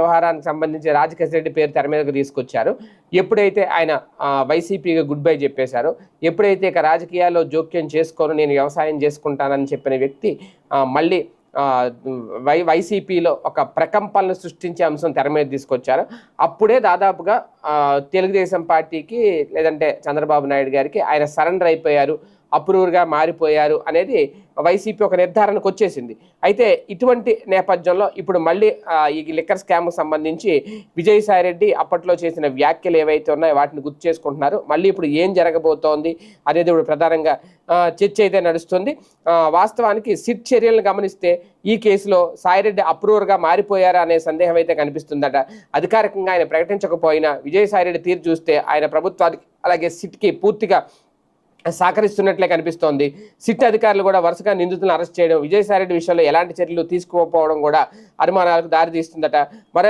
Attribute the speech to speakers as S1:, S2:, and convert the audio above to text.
S1: వ్యవహారానికి సంబంధించి రాజకేశ్వర రెడ్డి పేరు తెర మీదకు తీసుకొచ్చారు. ఎప్పుడైతే ఆయన వైసీపీకి వైసీపీగా గుడ్ బై చెప్పేశారో ఎప్పుడైతే ఇక రాజకీయాల్లో జోక్యం చేసుకొని నేను వ్యవసాయం చేసుకుంటానని చెప్పిన వ్యక్తి మళ్ళీ వై వైసీపీలో ఒక ప్రకంపనలు సృష్టించే అంశం తెర మీద తీసుకొచ్చారు. అప్పుడే దాదాపుగా తెలుగుదేశం పార్టీకి లేదంటే చంద్రబాబు నాయుడు గారికి ఆయన సరెండర్ అయిపోయారు అప్రూవర్గా మారిపోయారు అనేది వైసీపీ ఒక నిర్ధారణకు వచ్చేసింది. అయితే ఇటువంటి నేపథ్యంలో ఇప్పుడు మళ్ళీ ఈ లిక్కర్ స్కామ్కు సంబంధించి విజయసాయిరెడ్డి అప్పట్లో చేసిన వ్యాఖ్యలు ఏవైతే ఉన్నాయో వాటిని గుర్తు చేసుకుంటున్నారు. మళ్ళీ ఇప్పుడు ఏం జరగబోతోంది అనేది ఇప్పుడు ప్రధానంగా చర్చ అయితే నడుస్తుంది. వాస్తవానికి సిట్ చర్యలను గమనిస్తే ఈ కేసులో సాయిరెడ్డి అప్రూవర్గా మారిపోయారా అనే సందేహం అయితే కనిపిస్తుందట. అధికారికంగా ఆయన ప్రకటించకపోయినా విజయసాయిరెడ్డి తీరు చూస్తే ఆయన ప్రభుత్వానికి అలాగే సిట్కి పూర్తిగా సహకరిస్తున్నట్లే కనిపిస్తోంది. సిట్ అధికారులు కూడా వరుసగా నిందితులను అరెస్ట్ చేయడం విజయసాయిరెడ్డి విషయంలో ఎలాంటి చర్యలు తీసుకోకపోవడం కూడా అనుమానాలకు దారితీస్తుందట. మరో